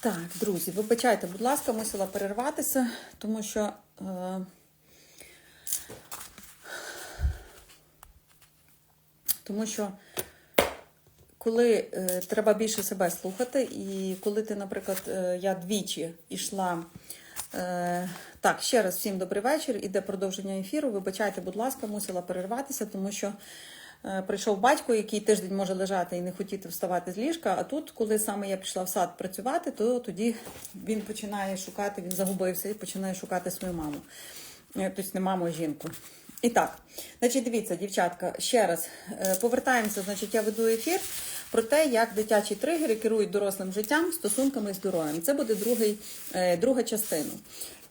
Так, друзі, вибачайте, будь ласка, мусила перерватися, тому що. Е... Тому що коли е, треба більше себе слухати, і коли ти, наприклад, е, я двічі йшла. Е, так, ще раз всім добрий вечір. Іде продовження ефіру. Вибачайте, будь ласка, мусила перерватися, тому що прийшов батько, який тиждень може лежати і не хотіти вставати з ліжка. А тут, коли саме я пішла в сад працювати, то тоді він починає шукати, він загубився і починає шукати свою маму. Е, Тобто не маму, а жінку. І так, значить, дивіться, дівчатка, ще раз е, повертаємося. Значить, я веду ефір про те, як дитячі тригери керують дорослим життям, стосунками і здоров'ям. Це буде другий, е, друга частина.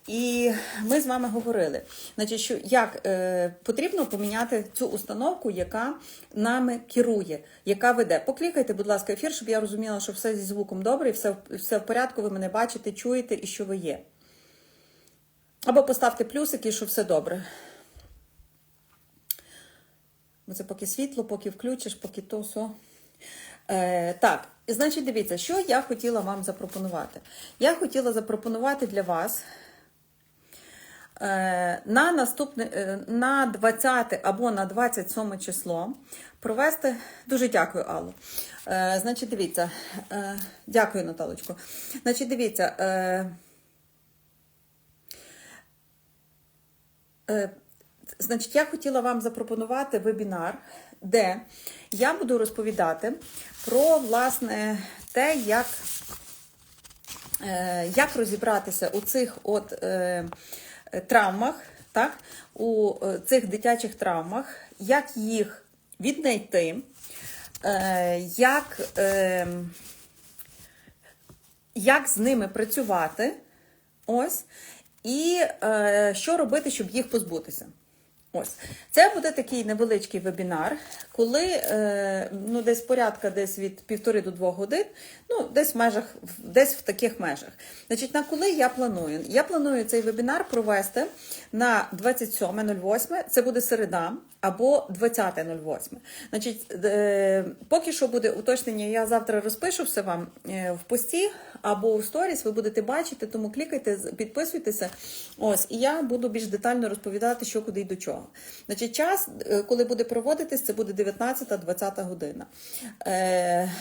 І ми з вами говорили, значить, що як е, потрібно поміняти цю установку, яка нами керує, яка веде. Поклікайте, будь ласка, ефір, щоб я розуміла, що все зі звуком добре, і все, все в порядку, ви мене бачите, чуєте і що ви є. Або поставте плюсики, що все добре. Бо це поки світло, поки включиш, поки то все. Е, так, і значить, дивіться, що я хотіла вам запропонувати. Я хотіла запропонувати для вас на наступне, е, на 20 або на 27 число провести. Дуже дякую, Алло. Е, значить, дивіться, е, дякую, Наталочко. Значить, дивіться. Е, е, Значить, я хотіла вам запропонувати вебінар, де я буду розповідати про власне те, як е, як розібратися у цих от е, травмах, так, у е, цих дитячих травмах, як їх віднайти, е, як, е, як з ними працювати, ось, і е, що робити, щоб їх позбутися. Ось це буде такий невеличкий вебінар, коли е, ну, десь порядка десь від півтори до двох годин, ну десь в межах, десь в таких межах. Значить, на коли я планую? Я планую цей вебінар провести на 27.08, це буде середа, або 20.08. Значить, е, поки що буде уточнення, я завтра розпишу все вам е, в пості або в сторіс, ви будете бачити, тому клікайте, підписуйтеся. Ось, і я буду більш детально розповідати, що куди і до чого. Значить, час, е, коли буде проводитись, це буде 19-20 година. Е,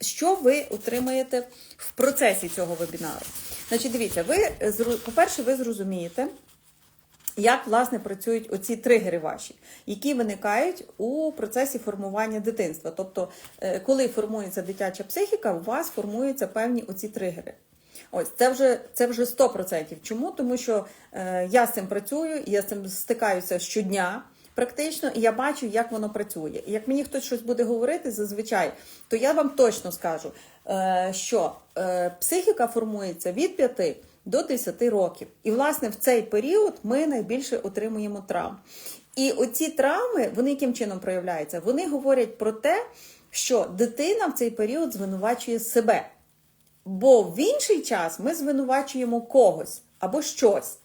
що ви отримаєте в процесі цього вебінару? Значить, дивіться, ви по-перше, ви зрозумієте. Як власне працюють оці тригери ваші, які виникають у процесі формування дитинства? Тобто, е, коли формується дитяча психіка, у вас формуються певні оці тригери. Ось це вже це вже 100%. Чому? Тому що е, я з цим працюю, я з цим стикаюся щодня. Практично, і я бачу, як воно працює. І як мені хтось щось буде говорити зазвичай, то я вам точно скажу, е, що е, психіка формується від 5 до 10 років. І, власне, в цей період ми найбільше отримуємо травм. І оці травми, вони яким чином проявляються? Вони говорять про те, що дитина в цей період звинувачує себе. Бо в інший час ми звинувачуємо когось або щось.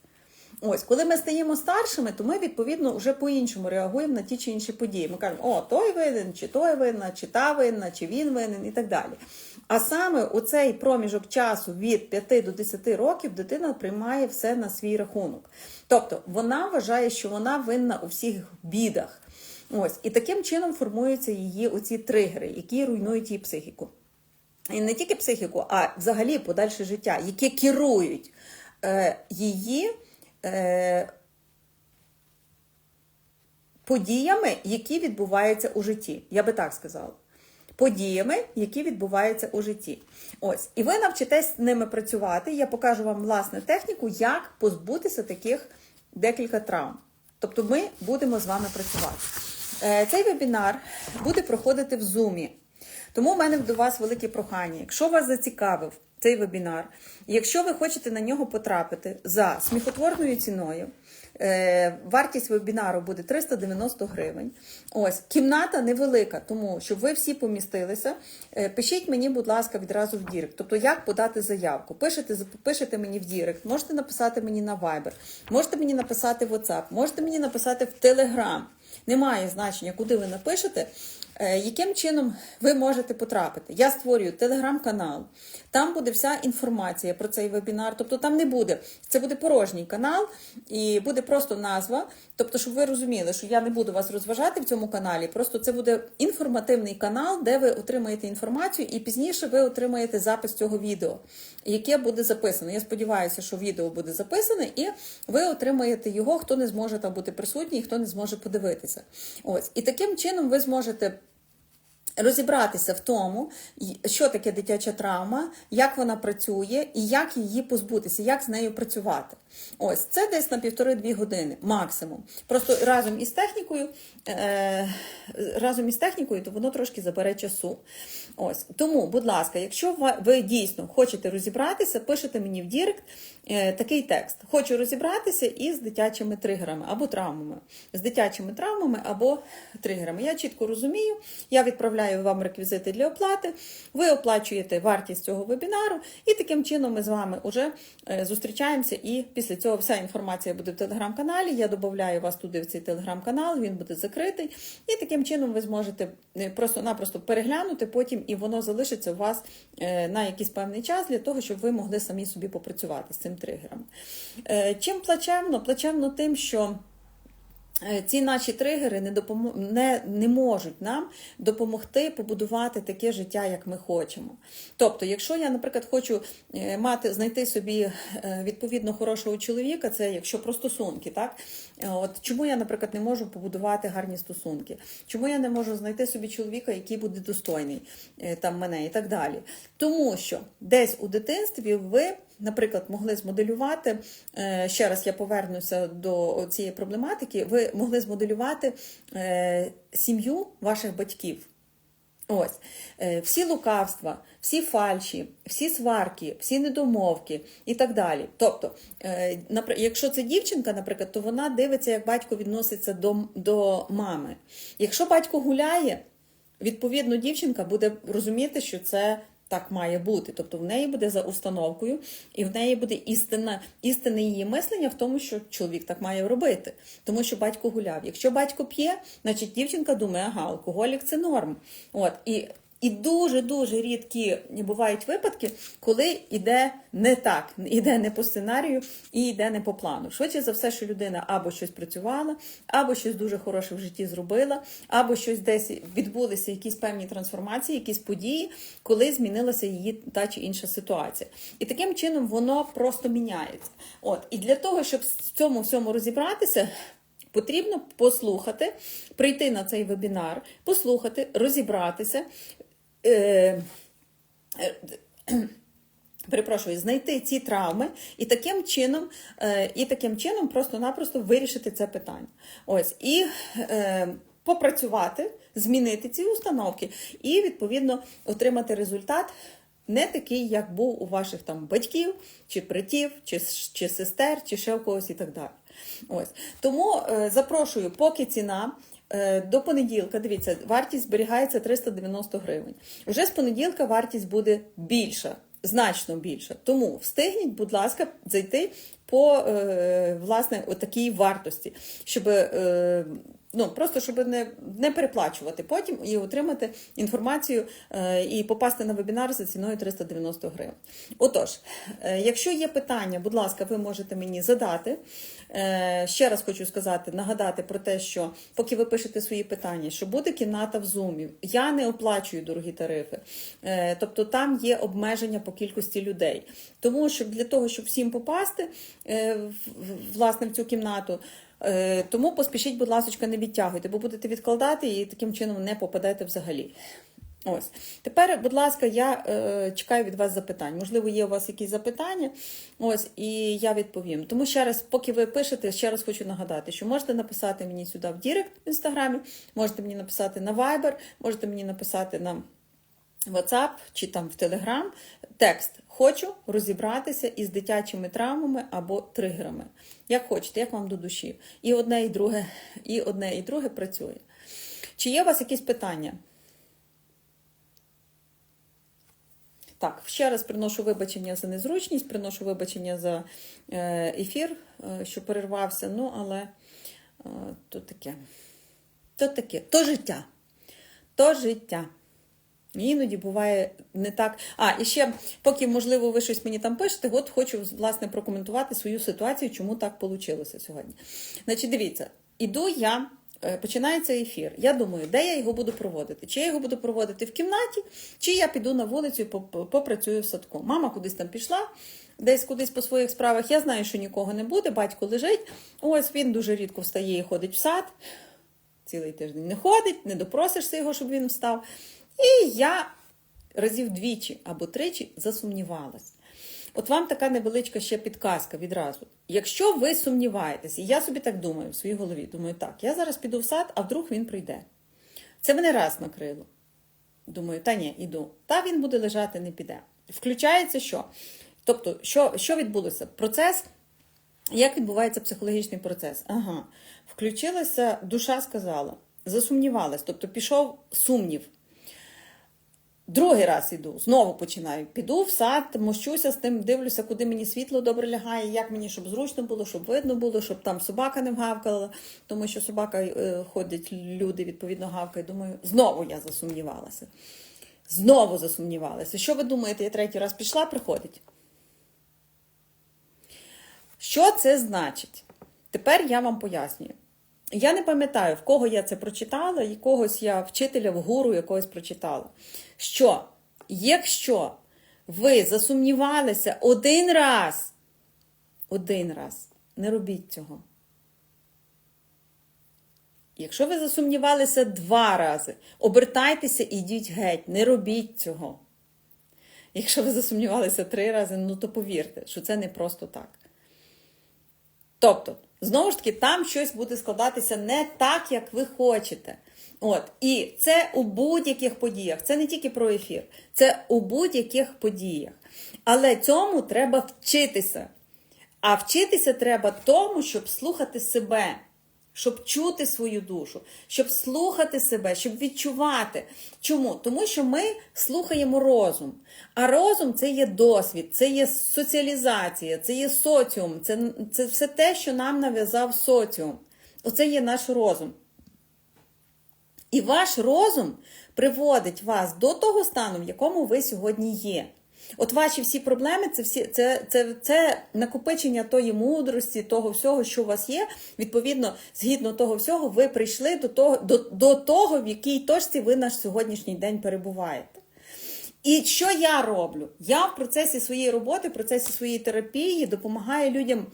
Ось, коли ми стаємо старшими, то ми відповідно вже по-іншому реагуємо на ті чи інші події. Ми кажемо, о, той винен, чи той винна, чи та винна, чи він винен, і так далі. А саме у цей проміжок часу від 5 до 10 років дитина приймає все на свій рахунок. Тобто вона вважає, що вона винна у всіх бідах. Ось, і таким чином формуються її оці тригери, які руйнують її психіку. І не тільки психіку, а взагалі подальше життя, які керують е, її е, подіями, які відбуваються у житті. Я би так сказала. Подіями, які відбуваються у житті. Ось. І ви навчитесь ними працювати. Я покажу вам власне техніку, як позбутися таких декілька травм. Тобто ми будемо з вами працювати. Е, цей вебінар буде проходити в Zoom. Тому в мене до вас велике прохання. Якщо вас зацікавив цей вебінар, і якщо ви хочете на нього потрапити за сміхотворною ціною, е, вартість вебінару буде 390 гривень. Ось, кімната невелика, тому щоб ви всі помістилися. Е, пишіть мені, будь ласка, відразу в Дірект. Тобто, як подати заявку. Пишете, пишете мені в Дірект, можете написати мені на Viber, можете мені написати в WhatsApp, можете мені написати в Telegram. Немає значення, куди ви напишете. Е, Яким чином ви можете потрапити? Я створюю телеграм-канал, там буде вся інформація про цей вебінар. Тобто там не буде, це буде порожній канал і буде просто назва. Тобто, щоб ви розуміли, що я не буду вас розважати в цьому каналі, просто це буде інформативний канал, де ви отримаєте інформацію, і пізніше ви отримаєте запис цього відео, яке буде записано. Я сподіваюся, що відео буде записане, і ви отримаєте його, хто не зможе там бути присутній, хто не зможе подивитися. Ось і таким чином ви зможете. Розібратися в тому, що таке дитяча травма, як вона працює і як її позбутися, як з нею працювати. Ось це десь на півтори-дві години максимум. Просто разом із технікою, е, разом із технікою, то воно трошки забере часу. Ось тому, будь ласка, якщо ви дійсно хочете розібратися, пишете мені в Дірект е, такий текст: хочу розібратися із дитячими тригерами або травмами, з дитячими травмами або тригерами. Я чітко розумію, я відправляю вам реквізити для оплати, ви оплачуєте вартість цього вебінару, і таким чином ми з вами вже е, зустрічаємося. І після цього вся інформація буде в телеграм-каналі. Я додаю вас туди в цей телеграм-канал, він буде закритий. І таким чином ви зможете е, просто-напросто переглянути потім, і воно залишиться у вас е, на якийсь певний час для того, щоб ви могли самі собі попрацювати з цим тригером. Чим плачевно? Плачевно тим, що. Е, Ці наші тригери не, допомо... не, не можуть нам допомогти побудувати таке життя, як ми хочемо. Тобто, якщо я, наприклад, хочу е, мати, знайти собі е, відповідно хорошого чоловіка, це якщо про стосунки, так? Е, От чому я, наприклад, не можу побудувати гарні стосунки? Чому я не можу знайти собі чоловіка, який буде достойний е, там мене і так далі? Тому що десь у дитинстві ви наприклад, могли змоделювати, е, ще раз я повернуся до цієї проблематики, ви могли змоделювати сім'ю ваших батьків. Ось Е, всі лукавства, всі фальші, всі сварки, всі недомовки і так далі. Тобто, е, якщо це дівчинка, наприклад, то вона дивиться, як батько відноситься до, до мами. Якщо батько гуляє, відповідно, дівчинка буде розуміти, що це так має бути. Тобто в неї буде за установкою, і в неї буде істина, істинне її мислення в тому, що чоловік так має робити, тому що батько гуляв. Якщо батько п'є, значить дівчинка думає, ага, алкоголік це норм. От і. І дуже-дуже рідкі бувають випадки, коли йде не так, йде не по сценарію і йде не по плану. Швидше за все, що людина або щось працювала, або щось дуже хороше в житті зробила, або щось десь відбулися якісь певні трансформації, якісь події, коли змінилася її та чи інша ситуація. І таким чином воно просто міняється. От і для того, щоб в цьому всьому розібратися. Потрібно послухати, прийти на цей вебінар, послухати, розібратися. Е, е, Перепрошую, знайти ці травми і таким чином, е, і таким чином просто-напросто вирішити це питання. Ось і е, попрацювати, змінити ці установки, і відповідно отримати результат. Не такий, як був у ваших там батьків, чи братів, чи, чи сестер, чи ще у когось і так далі. Ось тому е, запрошую, поки ціна. Е, До понеділка, дивіться, вартість зберігається 390 гривень. Уже з понеділка вартість буде більша, значно більша. Тому встигніть, будь ласка, зайти по е, власне такій вартості, щоб е, ну просто щоб не, не переплачувати потім і отримати інформацію е, і попасти на вебінар за ціною 390 гривень. Отож, якщо є питання, будь ласка, ви можете мені задати. Ще раз хочу сказати, нагадати про те, що поки ви пишете свої питання, що буде кімната в зумі. Я не оплачую дорогі тарифи, тобто там є обмеження по кількості людей. Тому що для того, щоб всім попасти власне в цю кімнату. е, Тому поспішіть, будь ласка, не відтягуйте, бо будете відкладати і таким чином не попадете взагалі. Ось тепер, будь ласка, я е, чекаю від вас запитань. Можливо, є у вас якісь запитання. Ось і я відповім. Тому ще раз, поки ви пишете, ще раз хочу нагадати, що можете написати мені сюди в Дірект в інстаграмі, можете мені написати на Viber, можете мені написати на WhatsApp чи там в Telegram текст. Хочу розібратися із дитячими травмами або тригерами. Як хочете, як вам до душі. І одне, і друге, і одне, і друге працює. Чи є у вас якісь питання? Так, ще раз приношу вибачення за незручність, приношу вибачення за е, ефір, е, що перервався. Ну, але е, то таке. То таке, то життя. то життя. Іноді буває не так. А, і ще, поки, можливо, ви щось мені там пишете, от хочу власне прокоментувати свою ситуацію, чому так вийшло сьогодні. Значить, дивіться, іду я, е, починається ефір. Я думаю, де я його буду проводити? Чи я його буду проводити в кімнаті, чи я піду на вулицю і попрацюю в садку. Мама кудись там пішла, десь кудись по своїх справах. Я знаю, що нікого не буде, батько лежить. Ось він дуже рідко встає і ходить в сад. Цілий тиждень не ходить, не допросишся його, щоб він встав. І я разів двічі або тричі засумнівалась. От вам така невеличка ще підказка відразу. Якщо ви сумніваєтесь, і я собі так думаю в своїй голові, думаю, так, я зараз піду в сад, а вдруг він прийде. Це мене раз накрило. Думаю, та ні, іду. Та він буде лежати, не піде. Включається що? Тобто, що, що відбулося? Процес, як відбувається психологічний процес? Ага, включилася, душа сказала, засумнівалась, тобто пішов сумнів. Другий раз іду, знову починаю. Піду в сад, мощуся з тим, дивлюся, куди мені світло добре лягає, як мені, щоб зручно було, щоб видно було, щоб там собака не вгавкала, тому що собака е, ходять, люди відповідно гавкають. Думаю, знову я засумнівалася. Знову засумнівалася. Що ви думаєте, я третій раз пішла, приходить? Що це значить? Тепер я вам пояснюю. Я не пам'ятаю, в кого я це прочитала, і якогось я вчителя в гуру якогось прочитала. Що, якщо ви засумнівалися один раз, один раз, не робіть цього. Якщо ви засумнівалися два рази, обертайтеся і йдіть геть, не робіть цього. Якщо ви засумнівалися три рази, ну то повірте, що це не просто так. Тобто, знову ж таки, там щось буде складатися не так, як ви хочете. От, і це у будь-яких подіях. Це не тільки про ефір, це у будь-яких подіях. Але цьому треба вчитися. А вчитися треба тому, щоб слухати себе, щоб чути свою душу, щоб слухати себе, щоб відчувати. Чому? Тому що ми слухаємо розум. А розум це є досвід, це є соціалізація, це є соціум, це, це все те, що нам нав'язав соціум. Оце є наш розум. І ваш розум приводить вас до того стану, в якому ви сьогодні є. От ваші всі проблеми це всі це, це, це накопичення тої мудрості, того всього, що у вас є. Відповідно, згідно того всього, ви прийшли до того, до, до того, в якій точці ви наш сьогоднішній день перебуваєте. І що я роблю? Я в процесі своєї роботи, в процесі своєї терапії допомагаю людям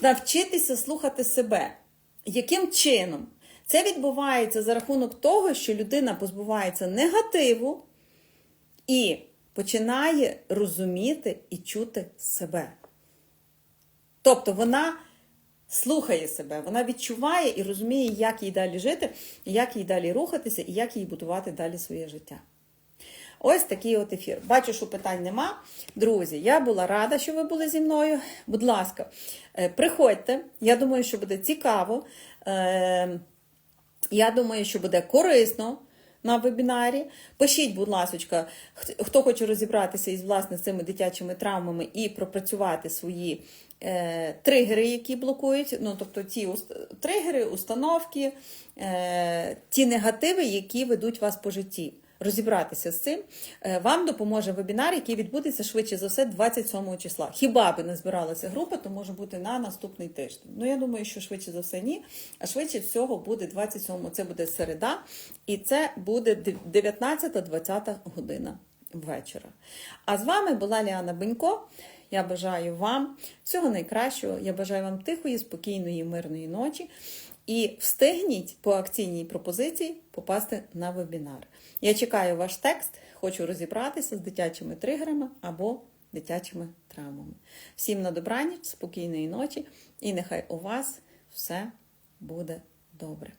навчитися слухати себе. Яким чином? Це відбувається за рахунок того, що людина позбувається негативу і починає розуміти і чути себе. Тобто вона слухає себе, вона відчуває і розуміє, як їй далі жити, як їй далі рухатися, і як їй будувати далі своє життя. Ось такий от ефір. Бачу, що питань нема. Друзі, я була рада, що ви були зі мною. Будь ласка, е, приходьте. Я думаю, що буде цікаво. Е, Я думаю, що буде корисно на вебінарі. Пишіть, будь ласка, хто хоче розібратися із власне цими дитячими травмами і пропрацювати свої е, тригери, які блокують. Ну, тобто ті уст... тригери, установки, е, ті негативи, які ведуть вас по житті. Розібратися з цим Е, вам допоможе вебінар, який відбудеться швидше за все 27 числа. Хіба би не збиралася група, то може бути на наступний тиждень. Ну я думаю, що швидше за все ні. А швидше всього буде 27 Це буде середа, і це буде 19-20 година вечора. А з вами була Ліана Бенько. Я бажаю вам всього найкращого. Я бажаю вам тихої, спокійної, мирної ночі. І встигніть по акційній пропозиції попасти на вебінар. Я чекаю ваш текст, хочу розібратися з дитячими тригерами або дитячими травмами. Всім на добраніч, спокійної ночі, і нехай у вас все буде добре.